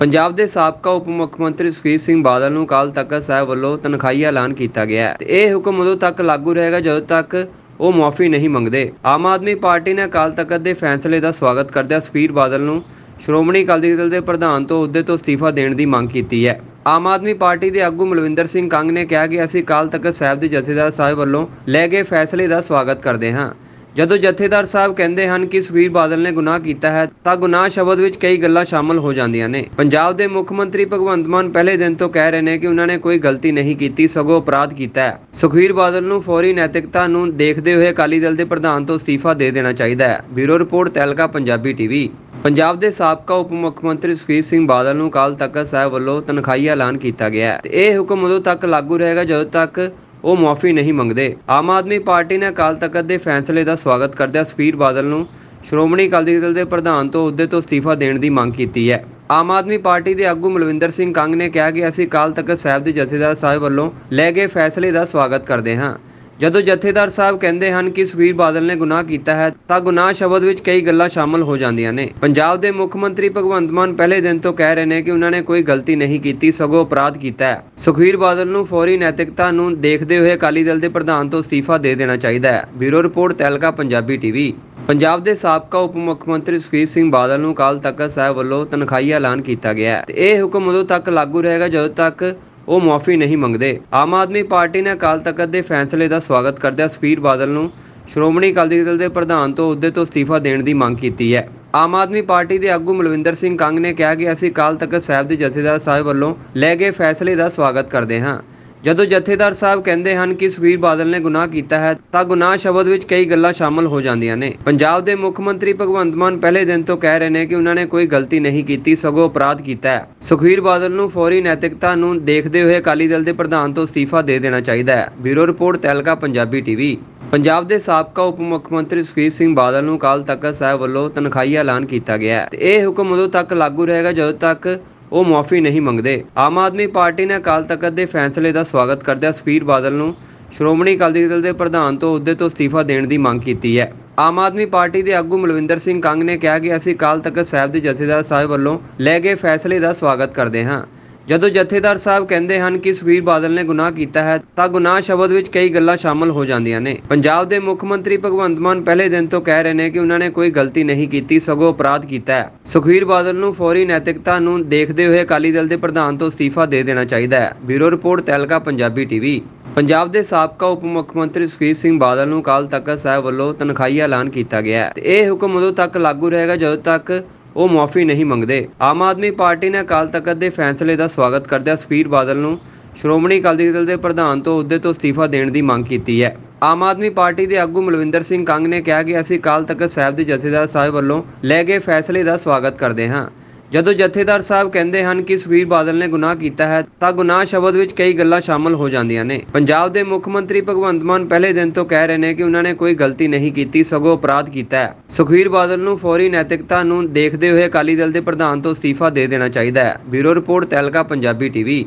ਪੰਜਾਬ ਦੇ ਸਾਬਕਾ ਉਪ ਮੁੱਖ ਮੰਤਰੀ ਸੁਖਬੀਰ ਸਿੰਘ ਬਾਦਲ ਨੂੰ ਅਕਾਲ ਤਖਤ ਸਾਹਿਬ ਵੱਲੋਂ ਤਨਖਾਹੀ ਐਲਾਨ ਕੀਤਾ ਗਿਆ ਹੈ ਤੇ ਇਹ ਹੁਕਮ ਉਦੋਂ ਤੱਕ ਲਾਗੂ ਰਹੇਗਾ ਜਦੋਂ ਤੱਕ ਉਹ ਮੁਆਫੀ ਨਹੀਂ ਮੰਗਦੇ। ਆਮ ਆਦਮੀ ਪਾਰਟੀ ਨੇ ਅਕਾਲ ਤਖਤ ਦੇ ਫੈਸਲੇ ਦਾ ਸਵਾਗਤ ਕਰਦਿਆਂ ਸੁਖਬੀਰ ਬਾਦਲ ਨੂੰ ਸ਼੍ਰੋਮਣੀ ਅਕਾਲੀ ਦਲ ਦੇ ਪ੍ਰਧਾਨ ਤੋਂ ਅਹੁਦੇ ਤੋਂ ਅਸਤੀਫਾ ਦੇਣ ਦੀ ਮੰਗ ਕੀਤੀ ਹੈ। ਆਮ ਆਦਮੀ ਪਾਰਟੀ ਦੇ ਆਗੂ ਮਲਵਿੰਦਰ ਸਿੰਘ ਕੰਗ ਨੇ ਕਿਹਾ ਕਿ ਅਸੀਂ ਅਕਾਲ ਤਖਤ ਸਾਹਿਬ ਦੇ ਜਥੇਦਾਰ ਸਾਹਿਬ ਵੱਲੋਂ ਲੈ ਗਏ ਫੈਸਲੇ ਦਾ ਸਵਾਗਤ ਕਰਦੇ ਹਾਂ। ਜਦੋਂ ਜਥੇਦਾਰ ਸਾਹਿਬ ਕਹਿੰਦੇ ਹਨ ਕਿ ਸੁਖਬੀਰ ਬਾਦਲ ਨੇ ਗੁਨਾਹ ਕੀਤਾ ਹੈ, ਤਾਂ ਗੁਨਾਹ ਸ਼ਬਦ ਵਿੱਚ ਕਈ ਗੱਲਾਂ ਸ਼ਾਮਲ ਹੋ ਜਾਂਦੀਆਂ ਨੇ। ਪੰਜਾਬ ਦੇ ਮੁੱਖ ਮੰਤਰੀ ਭਗਵੰਤ ਮਾਨ ਪਹਿਲੇ ਦਿਨ ਤੋਂ ਕਹਿ ਰਹੇ ਨੇ ਕਿ ਉਹਨਾਂ ਨੇ ਕੋਈ ਗਲਤੀ ਨਹੀਂ ਕੀਤੀ, ਸਗੋਂ ਅਪਰਾਧ ਕੀਤਾ ਹੈ। ਸੁਖਬੀਰ ਬਾਦਲ ਨੂੰ ਫੌਰੀ ਨੈਤਿਕਤਾ ਨੂੰ ਦੇਖਦੇ ਹੋਏ ਅਕਾਲੀ ਦਲ ਦੇ ਪ੍ਰਧਾਨ ਤੋਂ ਅਸਤੀਫਾ ਦੇ ਦੇਣਾ ਚਾਹੀਦਾ ਹੈ। Bureau report Tehelka Punjabi TV. Punjab ਦੇ ਸਾਬਕਾ ਉਪ ਮੁੱਖ ਮੰਤਰੀ ਸੁਖਬੀਰ ਸਿੰਘ ਬਾਦਲ ਨੂੰ ਅਕਾਲ ਤਖਤ ਸਾਹਿਬ ਵੱਲੋਂ ਤਨਖਾਹੀ ਐਲਾਨ ਕੀਤਾ ਗਿਆ ਹੈ ਤੇ ਇਹ ਹੁਕਮ ਉਦੋਂ ਤੱਕ ਲਾਗੂ ਰਹੇਗਾ ਜਦੋਂ ਤੱਕ ਉਹ ਮੁਆਫੀ ਨਹੀਂ ਮੰਗਦੇ। ਆਮ ਆਦਮੀ ਪਾਰਟੀ ਨੇ ਅਕਾਲ ਤਖਤ ਦੇ ਫੈਸਲੇ ਦਾ ਸਵਾਗਤ ਕਰਦਿਆਂ ਸੁਖਬੀਰ ਬਾਦਲ ਨੂੰ ਸ਼੍ਰੋਮਣੀ ਅਕਾਲੀ ਦਲ ਦੇ ਪ੍ਰਧਾਨ ਤੋਂ ਅਹੁਦੇ ਤੋਂ ਅਸਤੀਫਾ ਦੇਣ ਦੀ ਮੰਗ ਕੀਤੀ ਹੈ। ਆਮ ਆਦਮੀ ਪਾਰਟੀ ਦੇ ਆਗੂ ਮਲਵਿੰਦਰ ਸਿੰਘ ਕੰਗ ਨੇ ਕਿਹਾ ਕਿ ਅਸੀਂ ਅਕਾਲ ਤਖਤ ਸਾਹਿਬ ਦੇ ਜਥੇਦਾਰ ਸਾਹਿਬ ਵੱਲੋਂ ਲੈ ਗਏ ਫੈਸਲੇ ਦਾ ਸਵਾਗਤ ਕਰਦੇ ਹਾਂ। ਜਦੋਂ ਜਥੇਦਾਰ ਸਾਹਿਬ ਕਹਿੰਦੇ ਹਨ ਕਿ ਸੁਖਬੀਰ ਬਾਦਲ ਨੇ ਗੁਨਾਹ ਕੀਤਾ ਹੈ, ਤਾਂ ਗੁਨਾਹ ਸ਼ਬਦ ਵਿੱਚ ਕਈ ਗੱਲਾਂ ਸ਼ਾਮਲ ਹੋ ਜਾਂਦੀਆਂ ਨੇ। ਪੰਜਾਬ ਦੇ ਮੁੱਖ ਮੰਤਰੀ ਭਗਵੰਤ ਮਾਨ ਪਹਿਲੇ ਦਿਨ ਤੋਂ ਕਹਿ ਰਹੇ ਨੇ ਕਿ ਉਹਨਾਂ ਨੇ ਕੋਈ ਗਲਤੀ ਨਹੀਂ ਕੀਤੀ, ਸਗੋਂ ਅਪਰਾਧ ਕੀਤਾ ਹੈ। ਸੁਖਬੀਰ ਬਾਦਲ ਨੂੰ ਫੌਰੀ ਨੈਤਿਕਤਾ ਨੂੰ ਦੇਖਦੇ ਹੋਏ ਅਕਾਲੀ ਦਲ ਦੇ ਪ੍ਰਧਾਨ ਤੋਂ ਅਸਤੀਫਾ ਦੇ ਦੇਣਾ ਚਾਹੀਦਾ ਹੈ। Bureau report Tehelka Punjabi TV. Punjab ਦੇ ਸਾਬਕਾ ਉਪ ਮੁੱਖ ਮੰਤਰੀ ਸੁਖਬੀਰ ਸਿੰਘ ਬਾਦਲ ਨੂੰ ਅਕਾਲ ਤਖਤ ਸਾਹਿਬ ਵੱਲੋਂ ਤਨਖਾਹੀ ਐਲਾਨ ਕੀਤਾ ਗਿਆ ਹੈ। ਤੇ ਇਹ ਹੁਕਮ ਉਦੋਂ ਤੱਕ ਲਾਗੂ ਰਹੇਗਾ ਜਦੋਂ ਤੱਕ ਉਹ ਮੁਆਫੀ ਨਹੀਂ ਮੰਗਦੇ। ਆਮ ਆਦਮੀ ਪਾਰਟੀ ਨੇ ਅਕਾਲ ਤਖਤ ਦੇ ਫੈਸਲੇ ਦਾ ਸਵਾਗਤ ਕਰਦਿਆਂ ਸੁਖਬੀਰ ਬਾਦਲ ਨੂੰ ਸ਼੍ਰੋਮਣੀ ਅਕਾਲੀ ਦਲ ਦੇ ਪ੍ਰਧਾਨ ਤੋਂ ਅਹੁਦੇ ਤੋਂ ਅਸਤੀਫਾ ਦੇਣ ਦੀ ਮੰਗ ਕੀਤੀ ਹੈ। ਆਮ ਆਦਮੀ ਪਾਰਟੀ ਦੇ ਆਗੂ ਮਲਵਿੰਦਰ ਸਿੰਘ ਕੰਗ ਨੇ ਕਿਹਾ ਕਿ ਅਸੀਂ ਅਕਾਲ ਤਖਤ ਸਾਹਿਬ ਦੇ ਜਥੇਦਾਰ ਸਾਹਿਬ ਵੱਲੋਂ ਲਏ ਗਏ ਫੈਸਲੇ ਦਾ ਸਵਾਗਤ ਕਰਦੇ ਹਾਂ। ਜਦੋਂ ਜਥੇਦਾਰ ਸਾਹਿਬ ਕਹਿੰਦੇ ਹਨ ਕਿ ਸੁਖਬੀਰ ਬਾਦਲ ਨੇ ਗੁਨਾਹ ਕੀਤਾ ਹੈ, ਤਾਂ ਗੁਨਾਹ ਸ਼ਬਦ ਵਿੱਚ ਕਈ ਗੱਲਾਂ ਸ਼ਾਮਲ ਹੋ ਜਾਂਦੀਆਂ ਨੇ। ਪੰਜਾਬ ਦੇ ਮੁੱਖ ਮੰਤਰੀ ਭਗਵੰਤ ਮਾਨ ਪਹਿਲੇ ਦਿਨ ਤੋਂ ਕਹਿ ਰਹੇ ਨੇ ਕਿ ਉਹਨਾਂ ਨੇ ਕੋਈ ਗਲਤੀ ਨਹੀਂ ਕੀਤੀ, ਸਗੋਂ ਅਪਰਾਧ ਕੀਤਾ ਹੈ। ਸੁਖਬੀਰ ਬਾਦਲ ਨੂੰ ਫੌਰੀ ਨੈਤਿਕਤਾ ਨੂੰ ਦੇਖਦੇ ਹੋਏ ਅਕਾਲੀ ਦਲ ਦੇ ਪ੍ਰਧਾਨ ਤੋਂ ਅਸਤੀਫਾ ਦੇ ਦੇਣਾ ਚਾਹੀਦਾ ਹੈ। Bureau report, Tehelka, Punjabi TV. Punjab ਦੇ ਸਾਬਕਾ ਉਪ ਮੁੱਖ ਮੰਤਰੀ ਸੁਖਬੀਰ ਸਿੰਘ ਬਾਦਲ ਨੂੰ ਅਕਾਲ ਤਖਤ ਸਾਹਿਬ ਵੱਲੋਂ ਤਨਖਾਹੀ ਐਲਾਨ ਕੀਤਾ ਗਿਆ ਹੈ ਤੇ ਇਹ ਹੁਕਮ ਉਦੋਂ ਤੱਕ ਲਾਗੂ ਰਹੇਗਾ ਜਦੋਂ ਤੱਕ ਉਹ ਮੁਆਫੀ ਨਹੀਂ ਮੰਗਦੇ। ਆਮ ਆਦਮੀ ਪਾਰਟੀ ਨੇ ਅਕਾਲ ਤਖਤ ਦੇ ਫੈਸਲੇ ਦਾ ਸਵਾਗਤ ਕਰਦਿਆਂ ਸੁਖਬੀਰ ਬਾਦਲ ਨੂੰ ਸ਼੍ਰੋਮਣੀ ਅਕਾਲੀ ਦਲ ਦੇ ਪ੍ਰਧਾਨ ਤੋਂ ਅਹੁਦੇ ਤੋਂ ਅਸਤੀਫਾ ਦੇਣ ਦੀ ਮੰਗ ਕੀਤੀ ਹੈ। ਆਮ ਆਦਮੀ ਪਾਰਟੀ ਦੇ ਆਗੂ ਮਲਵਿੰਦਰ ਸਿੰਘ ਕੰਗ ਨੇ ਕਿਹਾ ਕਿ ਅਸੀਂ ਅਕਾਲ ਤਖਤ ਸਾਹਿਬ ਦੇ ਜਥੇਦਾਰ ਸਾਹਿਬ ਵੱਲੋਂ ਲੈ ਗਏ ਫੈਸਲੇ ਦਾ ਸਵਾਗਤ ਕਰਦੇ ਹਾਂ। ਜਦੋਂ ਜਥੇਦਾਰ ਸਾਹਿਬ ਕਹਿੰਦੇ ਹਨ ਕਿ ਸੁਖਬੀਰ ਬਾਦਲ ਨੇ ਗੁਨਾਹ ਕੀਤਾ ਹੈ, ਤਾਂ ਗੁਨਾਹ ਸ਼ਬਦ ਵਿੱਚ ਕਈ ਗੱਲਾਂ ਸ਼ਾਮਲ ਹੋ ਜਾਂਦੀਆਂ ਨੇ। ਪੰਜਾਬ ਦੇ ਮੁੱਖ ਮੰਤਰੀ ਭਗਵੰਤ ਮਾਨ ਪਹਿਲੇ ਦਿਨ ਤੋਂ ਕਹਿ ਰਹੇ ਨੇ ਕਿ ਉਹਨਾਂ ਨੇ ਕੋਈ ਗਲਤੀ ਨਹੀਂ ਕੀਤੀ, ਸਗੋਂ ਅਪਰਾਧ ਕੀਤਾ ਹੈ। ਸੁਖਬੀਰ ਬਾਦਲ ਨੂੰ ਫੌਰੀ ਨੈਤਿਕਤਾ ਨੂੰ ਦੇਖਦੇ ਹੋਏ ਅਕਾਲੀ ਦਲ ਦੇ ਪ੍ਰਧਾਨ ਤੋਂ ਅਸਤੀਫਾ ਦੇ ਦੇਣਾ ਚਾਹੀਦਾ ਹੈ। Bureau report, Tehelka, Punjabi TV. Punjab ਦੇ ਸਾਬਕਾ ਉਪ ਮੁੱਖ ਮੰਤਰੀ ਸੁਖਬੀਰ ਸਿੰਘ ਬਾਦਲ ਨੂੰ ਅਕਾਲ ਤਖਤ ਸਾਹਿਬ ਵੱਲੋਂ ਤਨਖਾਹੀ ਐਲਾਨ ਕੀਤਾ ਗਿਆ ਹੈ। ਤੇ ਇਹ ਹੁਕਮ ਉਦੋਂ ਤੱਕ ਲਾਗੂ ਰਹੇਗਾ ਜਦੋਂ ਤੱਕ ਉਹ ਮੁਆਫੀ ਨਹੀਂ ਮੰਗਦੇ। ਆਮ ਆਦਮੀ ਪਾਰਟੀ ਨੇ ਅਕਾਲ ਤਖਤ ਦੇ ਫੈਸਲੇ ਦਾ ਸਵਾਗਤ ਕਰਦਿਆਂ ਸੁਖਬੀਰ ਬਾਦਲ ਨੂੰ ਸ਼੍ਰੋਮਣੀ ਅਕਾਲੀ ਦਲ ਦੇ ਪ੍ਰਧਾਨ ਤੋਂ ਅਹੁਦੇ ਤੋਂ ਅਸਤੀਫਾ ਦੇਣ ਦੀ ਮੰਗ ਕੀਤੀ ਹੈ। ਆਮ ਆਦਮੀ ਪਾਰਟੀ ਦੇ ਆਗੂ ਮਲਵਿੰਦਰ ਸਿੰਘ ਕੰਗ ਨੇ ਕਿਹਾ ਕਿ ਅਸੀਂ ਅਕਾਲ ਤਖਤ ਸਾਹਿਬ ਦੇ ਜਥੇਦਾਰ ਸਾਹਿਬ ਵੱਲੋਂ ਲੈ ਗਏ ਫੈਸਲੇ ਦਾ ਸਵਾਗਤ ਕਰਦੇ ਹਾਂ। ਜਦੋਂ ਜਥੇਦਾਰ ਸਾਹਿਬ ਕਹਿੰਦੇ ਹਨ ਕਿ ਸੁਖਬੀਰ ਬਾਦਲ ਨੇ ਗੁਨਾਹ ਕੀਤਾ ਹੈ, ਤਾਂ ਗੁਨਾਹ ਸ਼ਬਦ ਵਿੱਚ ਕਈ ਗੱਲਾਂ ਸ਼ਾਮਲ ਹੋ ਜਾਂਦੀਆਂ ਨੇ। ਪੰਜਾਬ ਦੇ ਮੁੱਖ ਮੰਤਰੀ ਭਗਵੰਤ ਮਾਨ ਪਹਿਲੇ ਦਿਨ ਤੋਂ ਕਹਿ ਰਹੇ ਨੇ ਕਿ ਉਹਨਾਂ ਨੇ ਕੋਈ ਗਲਤੀ ਨਹੀਂ ਕੀਤੀ, ਸਗੋਂ ਅਪਰਾਧ ਕੀਤਾ ਹੈ। ਸੁਖਬੀਰ ਬਾਦਲ ਨੂੰ ਫੌਰੀ ਨੈਤਿਕਤਾ ਨੂੰ ਦੇਖਦੇ ਹੋਏ ਅਕਾਲੀ ਦਲ ਦੇ ਪ੍ਰਧਾਨ ਤੋਂ ਅਸਤੀਫਾ ਦੇ ਦੇਣਾ ਚਾਹੀਦਾ ਹੈ। Bureau report Tehelka Punjabi TV.